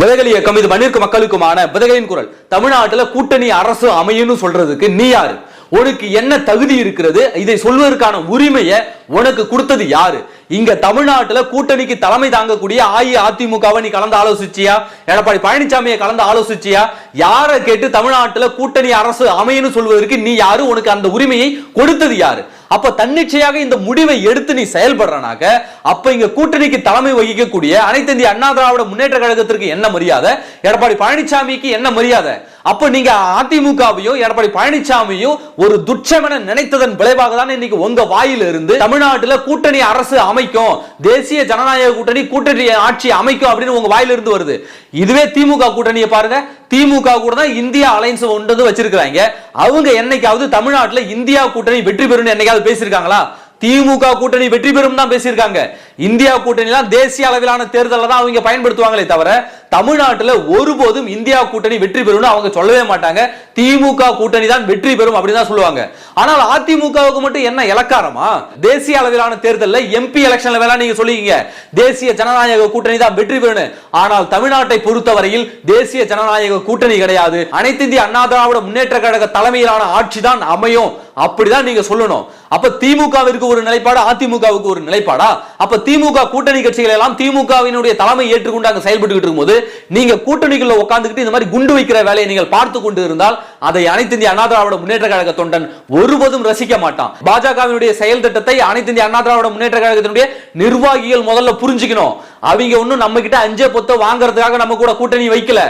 விதைகள் இயக்கம் இது பண்ணிருக்க மக்களுக்குமான விதைகளின் குரல். தமிழ்நாட்டில் கூட்டணி அரசு அமையும்னு சொல்றதுக்கு நீ யாரு? உனக்கு என்ன தகுதி இருக்கிறது? இதை சொல்வதற்கான உரிமையை உனக்கு கொடுத்தது யாரு? இங்க தமிழ்நாட்டுல கூட்டணிக்கு தலைமை தாங்கக்கூடிய அஇஅதிமுகவை நீ கலந்து ஆலோசிச்சியா? எடப்பாடி பழனிசாமியை கலந்து ஆலோசிச்சியா? யாரை கேட்டு தமிழ்நாட்டுல கூட்டணி அரசு அமையும்னு சொல்வதற்கு நீ யாரு? உனக்கு அந்த உரிமையை கொடுத்தது யாரு? அப்ப தன்னிச்சையாக இந்த முடிவை எடுத்து நீ செயல்படுறனாக அப்ப இங்க கூட்டணிக்கு தலைமை வகிக்கக்கூடிய அனைத்து இந்திய அண்ணா திராவிட முன்னேற்ற கழகத்திற்கு என்ன மரியாதை? எடப்பாடி பழனிசாமிக்கு என்ன மரியாதை? அப்ப நீங்க அதிமுகவையும் எடப்பாடி பழனிசாமியும் ஒரு துச்சமென நினைத்ததன் விளைவாக தான் இன்னைக்கு உங்க வாயில இருந்து தமிழ்நாட்டுல கூட்டணி அரசு அமைக்கும் தேசிய ஜனநாயக கூட்டணி கூட்டணி ஆட்சி அமைக்கும் அப்படின்னு உங்க வாயில இருந்து வருது. இதுவே திமுக கூட்டணியை பாருங்க. திமுக கூட தான் இந்தியா அலைன்ஸ் ஒன்று வந்து அவங்க என்னைக்காவது தமிழ்நாட்டுல இந்தியா கூட்டணி வெற்றி பெறும்னு என்னைக்காவது பேசியிருக்காங்களா? திமுக கூட்டணி வெற்றி பெறும் தான் பேசியிருக்காங்க. இந்தியா கூட்டணி தான் தேசிய அளவிலான தேர்தலில் தான் அவங்க பயன்படுத்துவாங்களே தவிர தமிழ்நாட்டுல ஒருபோதும் இந்தியா கூட்டணி வெற்றி பெறும்னு அவங்க சொல்லவே மாட்டாங்க. திமுக கூட்டணி தான் வெற்றி பெறும் அப்படின்னு தான் சொல்லுவாங்க. ஆனால் அதிமுகவுக்கு மட்டும் என்ன இலக்காரமா? தேசிய அளவிலான தேர்தலில் எம்பி எலெக்ஷன்ல வேணா நீங்க சொல்லிக்கீங்க. தேசிய ஜனநாயக கூட்டணி தான் வெற்றி பெறும் ஆனால் தமிழ்நாட்டை பொறுத்தவரையில் தேசிய ஜனநாயக கூட்டணி கிடையாது. அனைத்து இந்திய அண்ணா திராவிட முன்னேற்ற கழக தலைமையிலான ஆட்சி தான் அமையும். அப்படிதான் நீங்க சொல்லணும். அப்ப திமுகவிற்கு ஒரு நிலைப்பாடு அதிமுகவுக்கு ஒரு நிலைப்பாடா? அப்ப திமுக கூட்டணி கட்சிகள் எல்லாம் திமுகவினுடைய தலைமை ஏற்றுக்கொண்டு அங்க செயல்பட்டு இருக்கும்போது நீங்க கூட்டணிக்குள்ள உட்கார்ந்துகிட்டு இந்த மாதிரி குண்டு வைக்கிற வேலையை நீங்கள் பார்த்து கொண்டு இருந்தால் அதை அனைத்து இந்திய அண்ணா திராவிட முன்னேற்ற கழக தொண்டன் ஒருபோதும் ரசிக்க மாட்டான். பாஜகவினுடைய செயல் திட்டத்தை அனைத்து இந்திய அண்ணா திராவிட முன்னேற்ற கழகத்தினுடைய நிர்வாகிகள் முதல்ல புரிஞ்சுக்கணும். அவங்க ஒண்ணும் நம்ம கிட்ட அஞ்சே பொத்த வாங்குறதுக்காக நம்ம கூட கூட்டணி வைக்கல.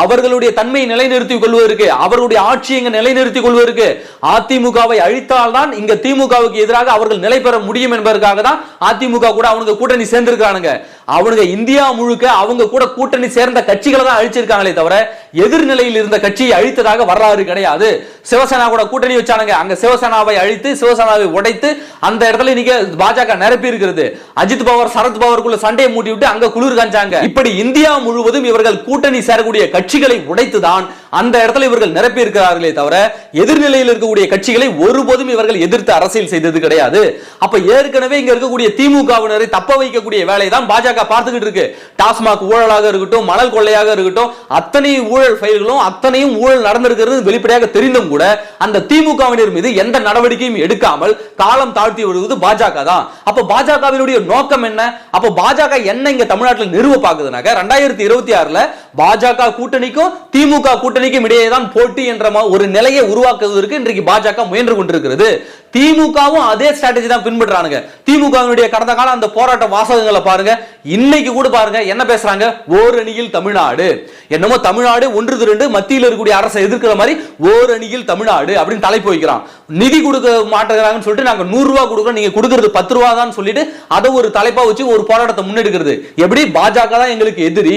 அவர்களுடைய தன்மையை நிலைநிறுத்திக் கொள்வதற்கு அவருடைய ஆட்சியை இங்க நிலைநிறுத்திக் கொள்வதற்கு அதிமுகவை அழித்தால்தான் இங்க திமுகவுக்கு எதிராக அவர்கள் நிலை பெற முடியும் என்பதற்காக தான் அதிமுக கூட அவனுக்கு கூட்டணி சேர்ந்திருக்கிறானுங்க. அவனுங்க இந்தியா முழுக்க அவங்க கூட கூட்டணி சேர்ந்த கட்சிகளை தான் அழிச்சிருக்காங்களே தவிர எதிர்நிலையில் இருந்த கட்சியை அழித்ததாக வரலாறு கிடையாது. சிவசேனா கூட கூட்டணி வச்சானுங்க. அங்க சிவசேனாவை அழித்து சிவசேனாவை உடைத்து அந்த இடத்துல இன்னைக்கு பாஜக நிரப்பி இருக்கிறது. அஜித் பவர் சரத் பவருக்குள்ள சண்டையை மூட்டி விட்டு அங்க குளிர் காஞ்சாங்க. இப்படி இந்தியா முழுவதும் இவர்கள் கூட்டணி சேரக்கூடிய கட்சிகளை உடைத்துதான் அந்த இடத்துல இவர்கள் நிரப்பி இருக்கிறார்களே தவிர எதிர்நிலையில் இருக்கக்கூடிய கட்சிகளை ஒருபோதும் இவர்கள் எதிர்த்து அரசியல் செய்தது கிடையாது. அப்ப ஏற்கனவே இங்க இருக்கக்கூடிய திமுகவினரை தப்ப வைக்கக்கூடிய வேலையை தான் பாஜக பார்த்துக்கிட்டு இருக்கு. டாஸ்மாக் ஊழலாக இருக்கட்டும் மணல் கொள்ளையாக இருக்கட்டும் அத்தனை ஊழல் ஃபைல்களும் அத்தனையும் ஊழல் நடந்திருக்கிறது வெளிப்படையாக தெரிந்தும் கூட அந்த திமுகவினர் மீது எந்த நடவடிக்கையும் எடுக்காமல் காலம் தாழ்த்தி வருவது பாஜக தான். அப்ப பாஜகவினுடைய நோக்கம் என்ன? அப்ப பாஜக என்ன இங்க தமிழ்நாட்டில் நிறுவ பாக்குதுனாக்க ரெண்டாயிரத்தி இருபத்தி ஆறுல பாஜக கூட்டணிக்கும் திமுக கூட்டணி கூட்டணிக்கும் இடையே தான் போட்டி என்ற ஒரு நிலையை உருவாக்குவதற்கு இன்றைக்கு பாஜக முயன்று கொண்டிருக்கிறது. திமுகவும் அதே ஸ்ட்ராட்டஜி தான் பின்பற்றானுங்க. திமுகவினுடைய கடந்த கால அந்த போராட்ட வாசகங்களை பாருங்க. இன்னைக்கு கூட பாருங்க என்ன பேசுறாங்க? ஓரணியில் தமிழ்நாடு. என்னமோ தமிழ்நாடு ஒன்று திரண்டு மத்தியில் இருக்கக்கூடிய அரசை எதிர்க்கிற மாதிரி ஓரணியில் தமிழ்நாடு அப்படின்னு தலைப்பு வைக்கிறான். நிதி கொடுக்க மாட்டேங்கிறாங்கன்னு சொல்லிட்டு நாங்க நூறு ரூபா கொடுக்குறோம் நீங்க கொடுக்கறது பத்து ரூபா தான் சொல்லிட்டு அதை ஒரு தலைப்பா வச்சு ஒரு போராட்டத்தை முன்னெடுக்கிறது. எப்படி? பாஜக தான் எங்களுக்கு எதிரி.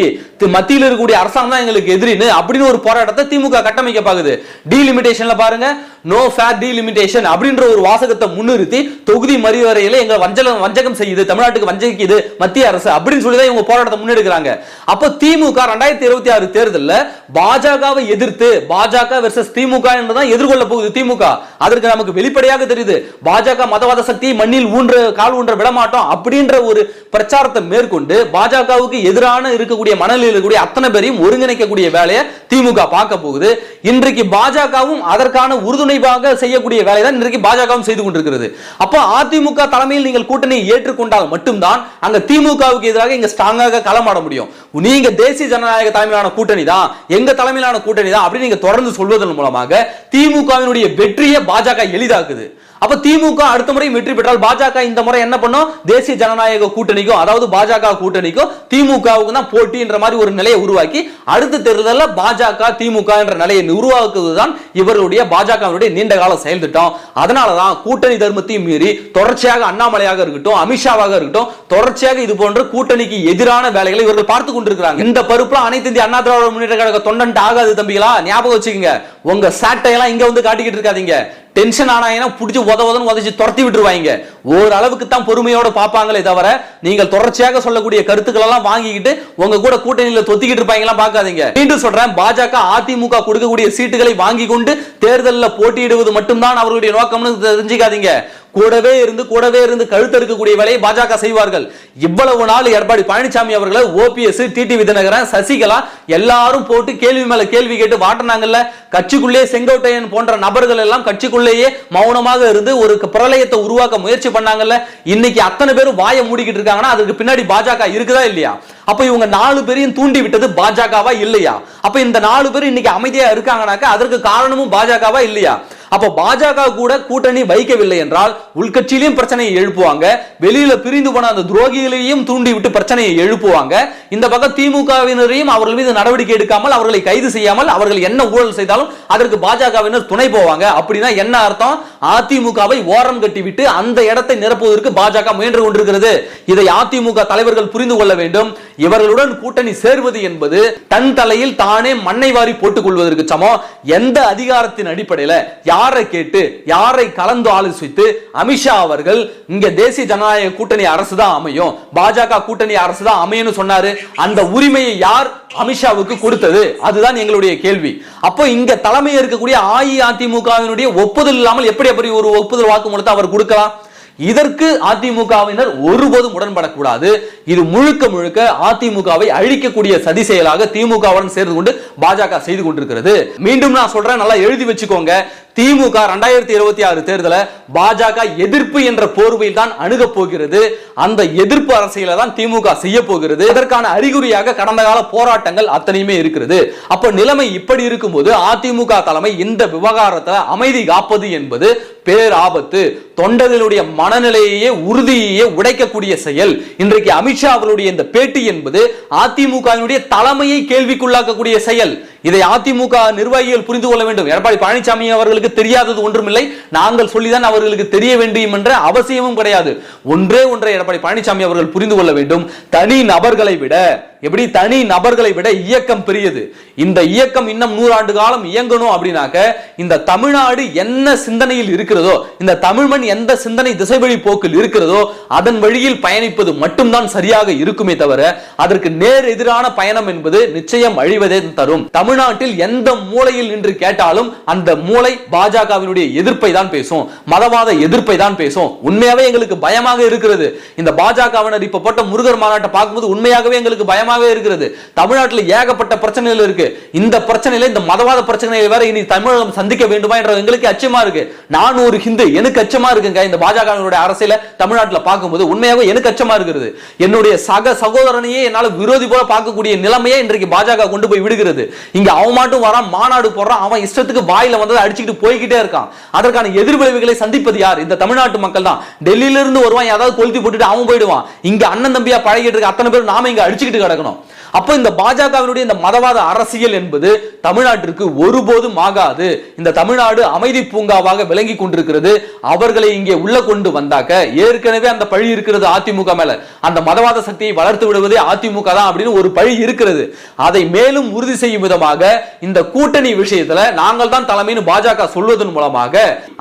மத்தியில் இருக்கக்கூடிய அரசாங்கம் தான் எங்களுக்கு எதிரின்னு அப்படின்னு ஒரு போராட்டம் போராட்டத்தை திமுக கட்டமைக்க பாக்குது டீலிமிட்டேஷன்ல பாருங்க. நோ ஃபேர் டீலிமிட்டேஷன் அப்படின்ற ஒரு வாசகத்தை முன்னிறுத்தி தொகுதி மறுவரையில எங்க வஞ்சகம் வஞ்சகம் செய்யுது தமிழ்நாட்டுக்கு வஞ்சகிக்குது மத்திய அரசு அப்படின்னு சொல்லி தான் இவங்க போராட்டத்தை முன்னெடுக்கிறாங்க. அப்போ திமுக ரெண்டாயிரத்தி இருபத்தி ஆறு தேர்தலில் பாஜகவை எதிர்த்து பாஜக வெர்சஸ் திமுக என்றுதான் எதிர்கொள்ள போகுது திமுக. அதற்கு நமக்கு வெளிப்படையாக தெரியுது. பாஜக மதவாத சக்தியை மண்ணில் ஊன்ற கால் ஊன்ற விடமாட்டோம் அப்படின்ற ஒரு பிரச்சாரத்தை மேற்கொண்டு பாஜகவுக்கு எதிரான இருக்கக்கூடிய மனநிலையில் இருக்கக்கூடிய அத்தனை பேரையும் ஒருங்கிணைக்கக்கூடிய வேலையை திமுக பார்க்க போகுது இன்றைக்கு பாஜகவும் அதற்கான உறுதுணைவாக செய்யக்கூடிய வேலை தான் இன்றைக்கு பாஜகவும் செய்து கொண்டிருக்கிறது. அப்போ அதிமுக தலைமையில் நீங்கள் கூட்டணியை ஏற்றுக்கொண்டால் மட்டும்தான் அங்க திமுகவுக்கு எதிராக இங்க ஸ்ட்ராங்காக களமாட முடியும். நீங்க தேசிய ஜனநாயக தலைமையிலான கூட்டணி தான் எங்க தலைமையிலான கூட்டணி தான் அப்படின்னு நீங்க தொடர்ந்து சொல்வதன் மூலமாக திமுகவினுடைய வெற்றியை பாஜக எளிதாக்குது. அப்ப திமுக அடுத்த முறை வெற்றி பெற்றால் பாஜக இந்த முறை என்ன பண்ணும்? தேசிய ஜனநாயக கூட்டணிக்கும் அதாவது பாஜக கூட்டணிக்கும் திமுகவுக்கு தான் போட்டின்ற மாதிரி ஒரு நிலையை உருவாக்கி அடுத்த தேர்தலில் பாஜக திமுக என்ற நிலையை உருவாக்குவதுதான் இவர்களுடைய பாஜகவினுடைய நீண்ட கால செயல் திட்டம் அதனாலதான் கூட்டணி தர்மத்தையும் மீறி தொடர்ச்சியாக அண்ணாமலையாக இருக்கட்டும் அமித்ஷாவாக இருக்கட்டும் தொடர்ச்சியாக இது போன்ற கூட்டணிக்கு எதிரான வேலைகளை இவர்கள் பார்த்து கொண்டிருக்கிறாங்க. இந்த பருப்புல அனைத்து இந்திய அண்ணா திராவிட முன்னேற்ற கழக தொண்டன் ஆகாது தம்பிகளா? ஞாபகம் வச்சுக்கோங்க. உங்க சாட்டையெல்லாம் இங்க வந்து காட்டிக்கிட்டு இருக்காதீங்க. டென்ஷன் ஆனாங்கன்னா பிடிச்சி உத உதன்னு உதச்சி துரத்தி விட்டுருவாங்க. ஓரளவுக்கு தான் பொறுமையோட பார்ப்பாங்களே தவிர நீங்கள் தொடர்ச்சியாக சொல்லக்கூடிய கருத்துக்கள் எல்லாம் வாங்கிக்கிட்டு உங்க கூட கூட்டணியில தொத்திக்கிட்டு இருப்பாங்களா பார்க்காதீங்க. மீண்டும் சொல்றேன் பாஜக அதிமுக கொடுக்கக்கூடிய சீட்டுகளை வாங்கி கொண்டு தேர்தலில் போட்டியிடுவது மட்டும்தான் அவர்களுடைய நோக்கம்னு தெரிஞ்சுக்காதீங்க. கூடவே இருந்து கூடவே இருந்து கழுத்தறுக்கக்கூடிய வேலையை பாஜக செய்வார்கள். இவ்வளவு நாள் எடப்பாடி பழனிசாமி அவர்களை ஓபிஎஸ் டிடி விதிநகரன் சசிகலா எல்லாரும் போட்டு கேள்வி மேல கேள்வி கேட்டு வாட்டினாங்கல்ல. கட்சிக்குள்ளே செங்கோட்டையன் போன்ற நபர்கள் எல்லாம் கட்சிக்குள்ளேயே மௌனமாக இருந்து ஒரு பிரளயத்தை உருவாக்க முயற்சி பண்ணாங்கல்ல. இன்னைக்கு அத்தனை பேரும் வாயை மூடிக்கிட்டு இருக்காங்கன்னா அதுக்கு பின்னாடி பாஜக இருக்குதா இல்லையா? அப்ப இவங்க நாலு பேரையும் தூண்டி விட்டது பாஜகவா இல்லையா? அப்ப இந்த நாலு பேர் இன்னைக்கு அமைதியா இருக்காங்கனாக்கா அதற்கு காரணமும் பாஜகவா இல்லையா? அப்ப பாஜக கூட கூட்டணி வைக்கவில்லை என்றால் உள்கட்சியிலையும் பிரச்சனையை எழுப்புவாங்க வெளியில பிரிந்து போன அந்த துரோகிகளையும் தூண்டி விட்டு பிரச்சனையை எழுப்புவாங்க. இந்த பக்கம் திமுகவினரையும் அவர்கள் மீது நடவடிக்கை எடுக்காமல் அவர்களை கைது செய்யாமல் அவர்கள் என்ன ஊழல் செய்தாலும் அதற்கு பாஜகவினர் துணை போவாங்க. அப்படின்னா என்ன அர்த்தம்? அதிமுகவை ஓரம் கட்டிவிட்டு அந்த இடத்தை நிரப்புவதற்கு பாஜக முயன்று கொண்டிருக்கிறது. இதை அதிமுக தலைவர்கள் புரிந்து கொள்ள வேண்டும். இவர்களுடன் கூட்டணி சேர்வது என்பது தன் தலையில் தானே மண்ணை வாரி போட்டுக் கொள்வதற்கு சமம் எந்த அதிகாரத்தின் அடிப்படையில் யாரை கேட்டு யாரை கலந்து ஆலோசித்து அமித்ஷா அவர்கள் இங்க தேசிய ஜனநாயக கூட்டணி அரசு தான் அமையும் பாஜக கூட்டணி அரசு தான் அமையும்னு சொன்னாரு அந்த உரிமையை யார் அமித்ஷாவுக்கு கொடுத்தது? அதுதான் எங்களுடைய கேள்வி. அப்போ இங்க தலைமை இருக்கக்கூடிய அஇஅதிமுகவினுடைய ஒப்புதல் இல்லாமல் எப்படி எப்படி ஒரு ஒப்புதல் வாக்குமூலத்தை அவர் கொடுக்கலாம்? இதற்கு அதிமுகவினர் ஒருபோதும் உடன்படக்கூடாது. இது முழுக்க முழுக்க அதிமுகவை அழிக்கக்கூடிய சதி செயலாக திமுகவுடன் சேர்ந்து கொண்டு பாஜக செய்து கொண்டிருக்கிறது. மீண்டும் நான் சொல்றேன் நல்லா எழுதி வச்சுக்கோங்க. திமுக ரெண்டாயிரத்தி இருபத்தி ஆறு தேர்தலை பாஜக எதிர்ப்பு என்ற போர்வையில் தான் அணுக போகிறது. அந்த எதிர்ப்பு அரசியலை தான் திமுக செய்ய போகிறது. இதற்கான அறிகுறியாக கடந்த கால போராட்டங்கள் அத்தனையுமே இருக்கிறது. அப்ப நிலைமை இப்படி இருக்கும்போது அதிமுக தலைமை இந்த விவகாரத்தை அமைதி காப்பது என்பது பேராபத்து. தொண்டர்களுடைய மனநிலையையே உறுதியையே உடைக்கக்கூடிய செயல். இன்றைக்கு அமித்ஷா அவருடைய இந்த பேட்டி என்பது அதிமுகவினுடைய தலைமையை கேள்விக்குள்ளாக்கக்கூடிய செயல். இதை அதிமுக நிர்வாகிகள் புரிந்து கொள்ள வேண்டும். எடப்பாடி பழனிசாமி அவர்களுக்கு அவர்களுக்கு தெரியாதது ஒன்றுமில்லை. நாங்கள் சொல்லிதான் அவர்களுக்கு தெரிய வேண்டும் என்ற அவசியமும் கிடையாது. ஒன்றே ஒன்றை எடப்பாடி பழனிசாமி அவர்கள் புரிந்து கொள்ள வேண்டும். தனி நபர்களை விட எப்படி தனி நபர்களை விட இயக்கம் பெரியது. இந்த இயக்கம் இன்னும் நூறாண்டு காலம் இயங்கணும் அப்படின்னாக்க இந்த தமிழ்நாடு என்ன சிந்தனையில் இருக்கிறதோ இந்த தமிழ்மண் எந்த சிந்தனை திசைவழி போக்கில் இருக்கிறதோ அதன் வழியில் பயணிப்பது மட்டும்தான் சரியாக இருக்குமே தவிர அதற்கு நேர் எதிரான பயணம் என்பது நிச்சயம் அழிவதே தரும். தமிழ்நாட்டில் எந்த மூலையில் நின்று கேட்டாலும் அந்த மூளை பாஜகவினுடைய எதிர்ப்பை தான் பேசும் மதவாத எதிர்ப்பை தான் பேசும். உண்மையாவே எங்களுக்கு பயமாக இருக்கிறது. இந்த பாஜகவினர் இப்ப போட்ட முருகர் மாநாட்டை பார்க்கும்போது உண்மையாகவே எங்களுக்கு பயமாகவே இருக்கிறது. தமிழ்நாட்டில் ஏகப்பட்ட பிரச்சனைகள் இருக்கு. இந்த பிரச்சனையில இந்த மதவாத பிரச்சனைகள் வேற இனி தமிழகம் சந்திக்க வேண்டுமா என்ற எங்களுக்கு அச்சமா இருக்கு. நான் ஒரு ஹிந்து எனக்கு அச்சமா இருக்குங்க இந்த பாஜகவினுடைய அரசியல தமிழ்நாட்டில் பார்க்கும்போது. உண்மையாகவே எனக்கு அச்சமா இருக்கிறது. என்னுடைய சக சகோதரனையே என்னால விரோதி போல பார்க்கக்கூடிய நிலைமையை இன்றைக்கு பாஜக கொண்டு போய் விடுகிறது. இங்க அவன் மட்டும் வரான் மாநாடு போடுறான். அவன் இஷ்டத்துக்கு வாயில வந்ததை அடிச்சுக்கிட்டு போய்கிட்டே இருக்கான். அதற்கான எதிர்விளைவுகளை சந்திப்பது யார்? இந்த தமிழ்நாட்டு மக்கள் தான். டெல்லியில இருந்து வருவான் ஏதாவது கொளுத்தி போட்டுட்டு அவன் போயிடுவான். இங்க அண்ணன் தம்பியா பழகிட்டு இருக்க அத்தனை பேர் நாம இங்க அடிச்சுக்கிட்டு கிடக்கணும். அப்போ இந்த பாஜகவினுடைய இந்த மதவாத அரசியல் என்பது தமிழ்நாட்டிற்கு ஒருபோதும் ஆகாது. இந்த தமிழ்நாடு அமைதி பூங்காவாக விளங்கி கொண்டிருக்கிறது. அவர்களை இங்கே உள்ள கொண்டு வந்தாக்க ஏற்கனவே அந்த பழி இருக்கிறது அதிமுக மேல. அந்த மதவாத சக்தியை வளர்த்து விடுவதே அதிமுக தான் அப்படின்னு ஒரு பழி இருக்கிறது. அதை மேலும் உறுதி செய்யும் விதமாக இந்த கூட்டணி விஷயத்துல நாங்கள் தான் தலைமைன்னு பாஜக சொல்வதன் மூலமாக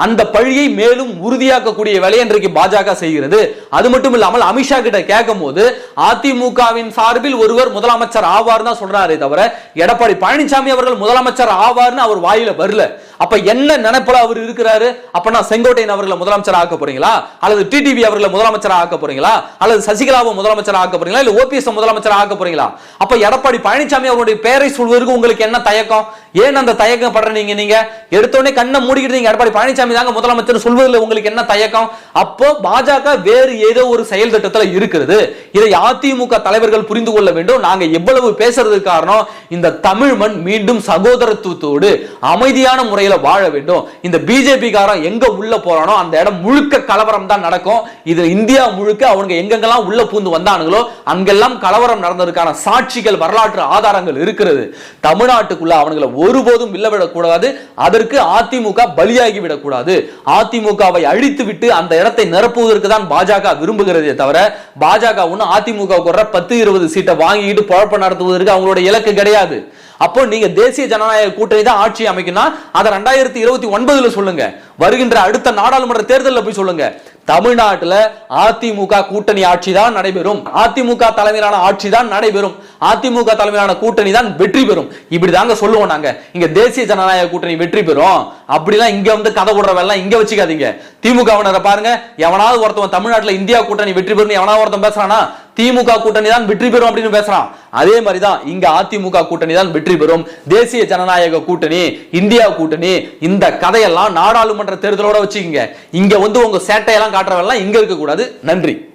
அந்த பழியை மேலும் உறுதியாக்கக்கூடிய வேலையை இன்றைக்கு பாஜக செய்கிறது. அது மட்டும் இல்லாமல் அமித்ஷா கிட்ட கேட்கும் போது அதிமுகவின் சார்பில் ஒருவர் முதலமைச்சர் ஆவார் தான் சொல்றாரே தவிர எடப்பாடி பழனிசாமி அவர்கள் முதலமைச்சர் ஆவார்னு அவர் வாயில வரல. அப்ப என்ன நினைப்புல அவர் இருக்கிறாரு? அப்ப நான் செங்கோட்டையன் அவர்களை முதலமைச்சர் ஆக்க போறீங்களா? அல்லது டிடிவி அவர்களை முதலமைச்சர் ஆக்க போறீங்களா? அல்லது சசிகலாவை முதலமைச்சர் ஆக்க போறீங்களா? இல்ல ஓபிஎஸ் முதலமைச்சர் ஆக்க போறீங்களா? அப்ப எடப்பாடி பழனிசாமி அவருடைய பெயரை சொல்வதற்கு உங்களுக்கு என்ன தயக்கம்? ஏன் அந்த தயக்கம் படுறீங்க நீங்க எடுத்தோடனே கண்ணை மூடிக்கிட்டு நீங்க எடப்பாடி பழனிசாமி தாங்க முதலமைச்சர் சொல்வதில் உங்களுக்கு என்ன தயக்கம்? அப்போ பாஜக வேறு ஏதோ ஒரு செயல் திட்டத்தில் இருக்கிறது. இதை அதிமுக தலைவர்கள் புரிந்து கொள்ள வேண்டும். நாங்க எவ்வளவு பேசுறதுக்கு காரணம் இந்த தமிழ் மண் மீண்டும் சகோதரத்துவத்தோடு அமைதியான முறையில் வாழ வேண்டும். இந்த பிஜேபி காரன் எங்க உள்ள போறானோ அந்த இடம் முழுக்க கலவரம் தான் நடக்கும். இது இந்தியா முழுக்க அவங்க எங்கெங்கெல்லாம் உள்ள பூந்து வந்தானுங்களோ அங்கெல்லாம் கலவரம் நடந்ததற்கான சாட்சிகள் வரலாற்று ஆதாரங்கள் இருக்கிறது. தமிழ்நாட்டுக்குள்ள அவங்களை ஒருபோதும் வில்லவிடக்கூடாது. அதற்கு அதிமுக பலியாகி விடக்கூடாது அதிமுகவை அழித்து விட்டு அந்த இடத்தை நிரப்புவதற்கு தான் பாஜக விரும்புகிறதே தவிர பாஜக ஒன்று அதிமுக வர்ற பத்து இருபது சீட்டை வாங்கிட்டு குழப்பம் நடத்துவதற்கு அவங்களோட இலக்கு கிடையாது. அப்போ நீங்க தேசிய ஜனநாயக கூட்டணி தான் ஆட்சி அமைக்கணும் அதை ரெண்டாயிரத்தி இருபத்தி ஒன்பதுல சொல்லுங்க. வருகின்ற அடுத்த நாடாளுமன்ற தேர்தலில் போய் சொல்லுங்க. தமிழ்நாட்டுல அதிமுக கூட்டணி ஆட்சி தான் நடைபெறும். அதிமுக தலைமையிலான ஆட்சி தான் நடைபெறும். அதிமுக தலைமையிலான கூட்டணி தான் வெற்றி பெறும். இப்படி தாங்க சொல்லுவோம் நாங்க. இங்க தேசிய ஜனநாயக கூட்டணி வெற்றி பெறும். அப்படிலாம் இங்க வந்து கதை விடுறவெல்லாம் இங்க வச்சுக்காதீங்க. திமுகவினரை பாருங்க. எவனாவது ஒருத்தவன் தமிழ்நாட்டுல இந்தியா கூட்டணி வெற்றி பெறும் எவனாவது ஒருத்தன் பேசுறானா? திமுக கூட்டணி தான் வெற்றி பெறும் அப்படின்னு பேசுறான். அதே மாதிரி தான் இங்க அதிமுக கூட்டணி தான் வெற்றி பெறும். தேசிய ஜனநாயக கூட்டணி இந்தியா கூட்டணி இந்த கதையெல்லாம் நாடாளுமன்ற தேர்தலோட வச்சுக்கோங்க. இங்க வந்து உங்க சேட்டையெல்லாம் காட்டுறவெல்லாம் இங்க இருக்க கூடாது நன்றி.